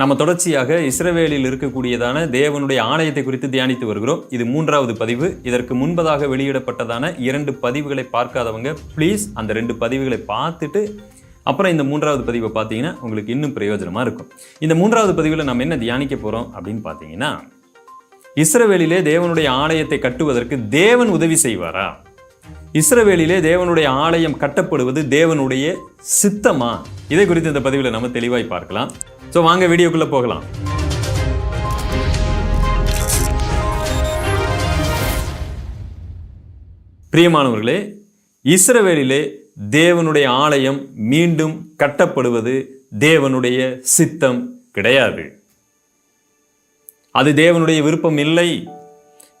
நம்ம தொடர்ச்சியாக இஸ்ரவேலில் இருக்கக்கூடியதான தேவனுடைய ஆலயத்தை குறித்து தியானித்து வருகிறோம். இது மூன்றாவது பதிவு. இதற்கு முன்பதாக வெளியிடப்பட்டதான இரண்டு பதிவுகளை பார்க்காதவங்க ப்ளீஸ் அந்த ரெண்டு பதிவுகளை பார்த்துட்டு அப்புறம் இந்த மூன்றாவது பதிவை பார்த்தீங்கன்னா உங்களுக்கு இன்னும் பிரயோஜனமாக இருக்கும். இந்த மூன்றாவது பதிவில் நம்ம என்ன தியானிக்க போகிறோம் அப்படின்னு பார்த்தீங்கன்னா இஸ்ரவேலிலே தேவனுடைய ஆலயத்தை கட்டுவதற்கு தேவன் உதவி செய்வாரா? இஸ்ரவேலிலே தேவனுடைய ஆலயம் கட்டப்படுவது தேவனுடைய சித்தமா? இதை குறித்து இந்த பதிவில் நம்ம தெளிவாய் பார்க்கலாம். ஸோ வாங்க வீடியோக்குள்ள போகலாம். பிரியமானவர்களே இஸ்ரவேலிலே தேவனுடைய ஆலயம் மீண்டும் கட்டப்படுவது தேவனுடைய சித்தம் கிடையாது. அது தேவனுடைய விருப்பம் இல்லை.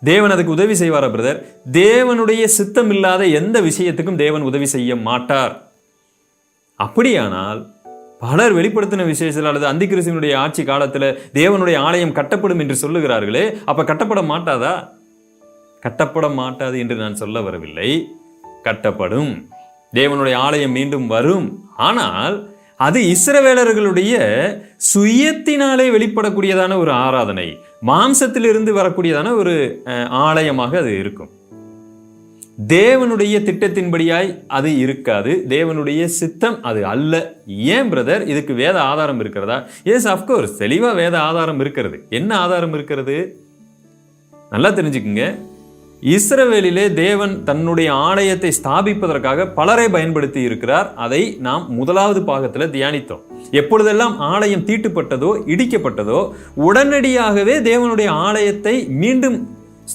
தேவன் அதுக்கு உதவி செய்வாரா பிரதர் தேவனுடைய சித்தம் இல்லாத எந்த விஷயத்துக்கும் தேவன் உதவி செய்ய மாட்டார். அப்படியானால் பலர் வெளிப்படுத்தின விசேஷத்தில் அல்லது அந்தி கிறிஸ்துவனுடைய ஆட்சி காலத்தில் தேவனுடைய ஆலயம் கட்டப்படும் என்று சொல்லுகிறார்களே அப்போ கட்டப்பட மாட்டாதா? கட்டப்பட மாட்டாது என்று நான் சொல்ல வரவில்லை. கட்டப்படும். தேவனுடைய ஆலயம் மீண்டும் வரும். ஆனால் அது இஸ்ரவேலர்களுடைய சுயத்தினாலே வெளிப்படக்கூடியதான ஒரு ஆராதனை. மாம்சத்திலிருந்து வரக்கூடியதான ஒரு ஆலயமாக அது இருக்கும். தேவனுடைய திட்டத்தின்படியாய் அது இருக்காது. தேவனுடைய சித்தம் அது அல்ல. ஏன் பிரதர்? இதுக்கு வேத ஆதாரம் இருக்கிறதா? எஸ் அஃப்கோர்ஸ் தெளிவாக வேத ஆதாரம் இருக்கிறது. என்ன ஆதாரம் இருக்கிறது? நல்லா தெரிஞ்சுக்குங்க. இஸ்ரவேலிலே தேவன் தன்னுடைய ஆலயத்தை ஸ்தாபிப்பதற்காக பலரை பயன்படுத்தி இருக்கிறார். அதை நாம் முதலாவது பாகத்தில் தியானித்தோம். எப்பொழுதெல்லாம் ஆலயம் தீட்டுப்பட்டதோ இடிக்கப்பட்டதோ உடனடியாகவே தேவனுடைய ஆலயத்தை மீண்டும்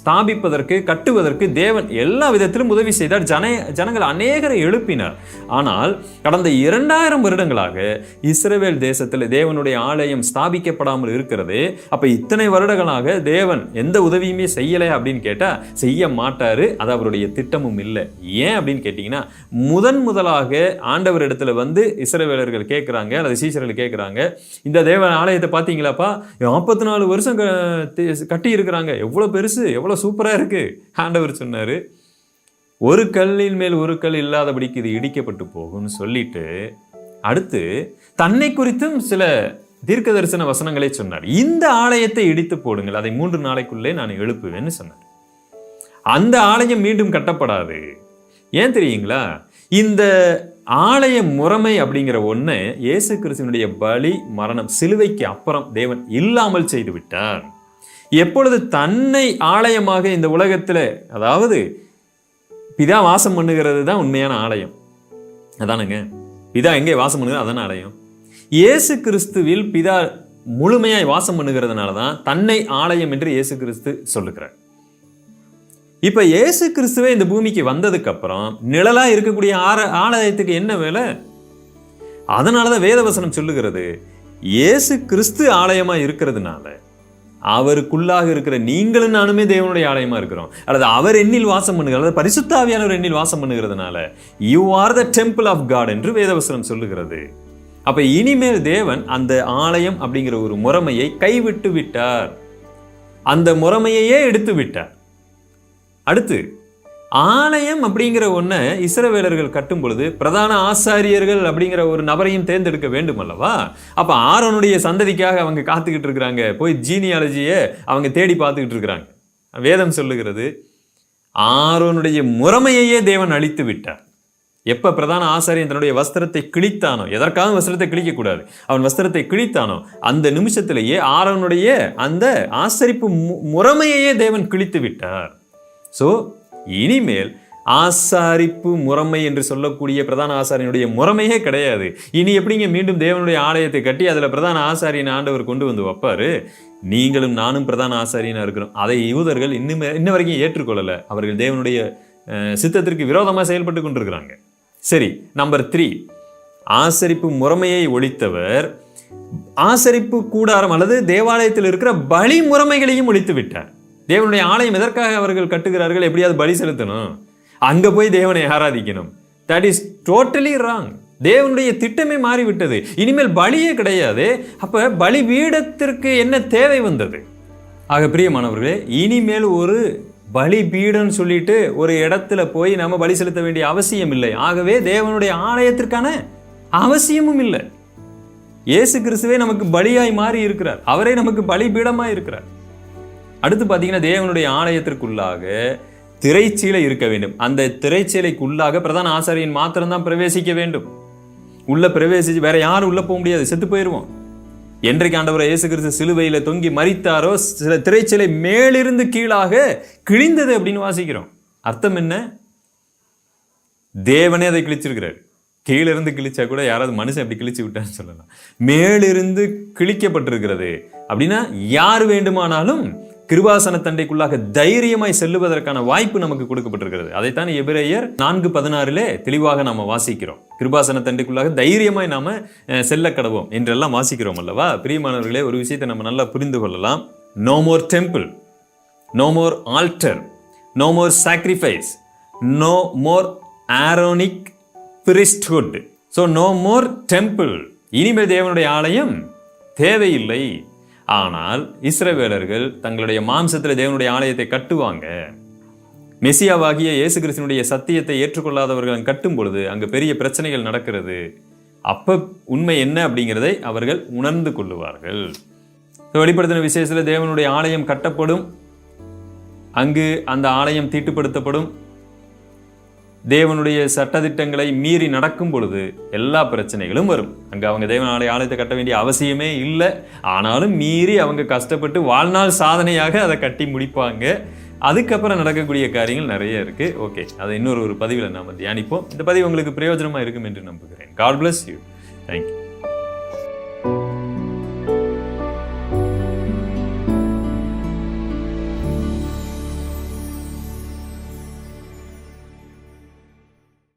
ஸ்தாபிப்பதற்கு கட்டுவதற்கு தேவன் எல்லா விதத்திலும் உதவி செய்தார். ஜன ஜனங்கள் அநேகரை எழுப்பினர். ஆனால் கடந்த இரண்டாயிரம் வருடங்களாக இஸ்ரேவேல் தேசத்தில் தேவனுடைய ஆலயம் ஸ்தாபிக்கப்படாமல் இருக்கிறது அப்போ இத்தனை வருடங்களாக தேவன் எந்த உதவியுமே செய்யலை அப்படின்னு கேட்டால் செய்ய மாட்டார் அது அவருடைய திட்டமும் இல்லை. ஏன் அப்படின்னு கேட்டிங்கன்னா முதன் முதலாக ஆண்டவர் இடத்துல வந்து இஸ்ரவேலர்கள் கேட்குறாங்க அல்லது சீசர்கள் கேட்குறாங்க இந்த தேவன் ஆலயத்தை பார்த்தீங்களாப்பா? நாற்பத்தி நாலு வருஷம் க- கட்டி இருக்கிறாங்க எவ்வளோ பெருசு எவ்வளோ சூப்பராக இருக்குது ஆண்டவர் சொன்னார் ஒரு கல்லின் மேல் ஒரு கல் இல்லாதபடிக்கு இது இடிக்கப்பட்டு போகும்னு சொல்லிட்டு அடுத்து தன்னை குறித்தும் சில தீர்க்க தரிசன வசனங்களே சொன்னார். இந்த ஆலயத்தை இடித்து போடுங்கள் அதை மூன்று நாளைக்குள்ளே நான் எழுப்புவேன்னு சொன்னார். அந்த ஆலயம் மீண்டும் கட்டப்படாது. ஏன் தெரியுங்களா? இந்த ஆலய முறைமை அப்படிங்கிற ஒன்று இயேசு கிறிஸ்துவனுடைய பலி மரணம் சிலுவைக்கு அப்புறம் தேவன் இல்லாமல் செய்து விட்டார் எப்பொழுது தன்னை ஆலயமாக இந்த உலகத்தில் அதாவது பிதா வாசம் பண்ணுகிறது தான் உண்மையான ஆலயம். அதானுங்க? பிதா எங்கே வாசம் பண்ணுகிறது அதான ஆலயம். இயேசு கிறிஸ்துவில் பிதா முழுமையாய் வாசம் பண்ணுகிறதுனால தான் தன்னை ஆலயம் என்று இயேசு கிறிஸ்து சொல்லுகிறார். இப்போ இயேசு கிறிஸ்துவே இந்த பூமிக்கு வந்ததுக்கப்புறம் நிழலாக இருக்கக்கூடிய ஆர ஆலயத்துக்கு என்ன வேலை? அதனாலதான் வேதவசனம் சொல்லுகிறது இயேசு கிறிஸ்து ஆலயமாக இருக்கிறதுனால அவருக்குள்ளாக இருக்கிற நீங்களும் நானுமே தேவனுடைய ஆலயமாக இருக்கிறோம். அல்லது அவர் எண்ணில் வாசம் பண்ணுகிற அல்லது பரிசுத்தாவியானவர் எண்ணில் வாசம் பண்ணுகிறதுனால you are the temple of God என்று வேதவசனம் சொல்லுகிறது. அப்போ இனிமேல் தேவன் அந்த ஆலயம் அப்படிங்கிற ஒரு முறைமையை கைவிட்டு விட்டார். அந்த முறைமையையே எடுத்து விட்டார். அடுத்து ஆலயம் அப்படிங்கிற ஒன்றை இஸ்ரவேலர்கள் கட்டும் பொழுது பிரதான ஆசாரியர்கள் அப்படிங்கிற ஒரு நபரையும் தேர்ந்தெடுக்க வேண்டும் அல்லவா? அப்போ ஆரோனுடைய சந்ததிக்காக அவங்க காத்துக்கிட்டு இருக்கிறாங்க. போய் ஜீனியாலஜியை அவங்க தேடி பார்த்துக்கிட்டு இருக்கிறாங்க. வேதம் சொல்லுகிறது ஆரோனுடைய முறைமையையே தேவன் அழித்து விட்டார். எப்போ பிரதான ஆசாரியன் தன்னுடைய வஸ்திரத்தை கிழித்தானோ எதற்காக வஸ்திரத்தை கிழிக்கக்கூடாது அவன் வஸ்திரத்தை கிழித்தானோ அந்த நிமிஷத்திலேயே ஆரோனுடைய அந்த ஆசரிப்பு மு- முறைமையையே தேவன் கிழித்து விட்டார். ஸோ இனிமேல் ஆசாரிப்பு முறைமை என்று சொல்லக்கூடிய பிரதான ஆசாரியனுடைய முறைமையே கிடையாது. இனி எப்படிங்க மீண்டும் தேவனுடைய ஆலயத்தை கட்டி அதில் பிரதான ஆசாரியன் ஆண்டவர் கொண்டு வந்து வைப்பாரு? நீங்களும் நானும் பிரதான ஆசாரியனாக இருக்கிறோம். அதை யூதர்கள் இன்னுமே இன்ன வரைக்கும் ஏற்றுக்கொள்ளலை. அவர்கள் தேவனுடைய சித்தத்திற்கு விரோதமாக செயல்பட்டு கொண்டிருக்கிறாங்க. சரி நம்பர் த்ரீ ஆசரிப்பு முறைமையை ஒழித்தவர் ஆசரிப்பு கூடாரம் அல்லது தேவாலயத்தில் இருக்கிற பலி முறைமைகளையும் ஒழித்து விட்டார் தேவனுடைய ஆலயம் எதற்காக அவர்கள் கட்டுகிறார்கள்? எப்படியாவது பலி செலுத்தணும். அங்க போய் தேவனை ஆராதிக்கணும். தட் இஸ் டோட்டலி ராங் தேவனுடைய திட்டமே மாறிவிட்டது. இனிமேல் பலியே கிடையாது. அப்ப பலி பீடத்திற்கு என்ன தேவை வந்தது? ஆக பிரியமானவர்களே இனிமேல் ஒரு பலி பீடம்னு சொல்லிட்டு ஒரு இடத்துல போய் நம்ம பலி செலுத்த வேண்டிய அவசியம் இல்லை. ஆகவே தேவனுடைய ஆலயத்திற்கான அவசியமும் இல்லை. இயேசு கிறிஸ்துவே நமக்கு பலியாய் மாறி இருக்கிறார் அவரே நமக்கு பலிபீடமாய் இருக்கிறார். அடுத்து பார்த்தீங்கன்னா தேவனுடைய ஆலயத்திற்குள்ளாக திரைச்சீலை இருக்க வேண்டும். அந்த திரைச்சீலைக்குள்ளாக பிரதான ஆசாரியன் மாத்திரம்தான் பிரவேசிக்க வேண்டும். உள்ள பிரவேசிச்சு வேற யாரும் உள்ள போக முடியாது. செத்து போயிடுவோம் என்றைக்கு ஆண்டவர் இயேசு கிறிஸ்து சிலுவையில் தொங்கி மறித்தாரோ சில திரைச்சீலை மேலிருந்து கீழாக கிழிந்தது அப்படின்னு வாசிக்கிறோம். அர்த்தம் என்ன? தேவனே அதை கிழிச்சிருக்கிறார். கீழிருந்து கிழிச்சா கூட யாராவது மனுஷன் அப்படி கிழிச்சு விட்டான்னு சொல்லலாம். மேலிருந்து கிழிக்கப்பட்டிருக்கிறது. அப்படின்னா யார் வேண்டுமானாலும் கிருபாசன தண்டைக்குள்ளாக தைரியமாய் செல்லுவதற்கான வாய்ப்பு நமக்கு கொடுக்கப்பட்டிருக்கிறது. அதைத்தான் எபிரேயர் நான்கு பதினாறிலே தெளிவாக நாம் வாசிக்கிறோம். கிருபாசன தண்டைக்குள்ளாக தைரியமாய் நாம செல்ல கடவோம் என்றெல்லாம் வாசிக்கிறோம் அல்லவா? பிரியமானவர்களே ஒரு விஷயத்தை நம்ம நல்லா புரிந்து கொள்ளலாம். No more temple no more altar no more sacrifice no more Aaronic priesthood so no more temple இனிமேல் தேவனுடைய ஆலயம் தேவையில்லை. ஆனால் இஸ்ரவேலர்கள் தங்களுடைய மாம்சத்தில் தேவனுடைய ஆலயத்தை கட்டுவாங்க. மெசியாவாகிய இயேசு கிறிஸ்தனுடைய சத்தியத்தை ஏற்றுக்கொள்ளாதவர்கள் கட்டும் பொழுது அங்கு பெரிய பிரச்சனைகள் நடக்கிறது. அப்ப உண்மை என்ன அப்படிங்கிறதை அவர்கள் உணர்ந்து கொள்ளுவார்கள். வெளிப்படுத்தின விசேஷத்தில் தேவனுடைய ஆலயம் கட்டப்படும். அங்கு அந்த ஆலயம் தீட்டுப்படுத்தப்படும். தேவனுடைய சட்டத்திட்டங்களை மீறி நடக்கும் பொழுது எல்லா பிரச்சனைகளும் வரும். அங்கே அவங்க தேவனாலய ஆலயத்தை கட்ட வேண்டிய அவசியமே இல்லை. ஆனாலும் மீறி அவங்க கஷ்டப்பட்டு வாழ்நாள் சாதனையாக அதை கட்டி முடிப்பாங்க. அதுக்கப்புறம் நடக்கக்கூடிய காரியங்கள் நிறைய இருக்குது ஓகே அதை இன்னொரு ஒரு பதிவில் நாம் தியானிப்போம். இந்த பதிவு உங்களுக்கு பிரயோஜனமாக இருக்கும் என்று நம்புகிறேன். God bless you thank you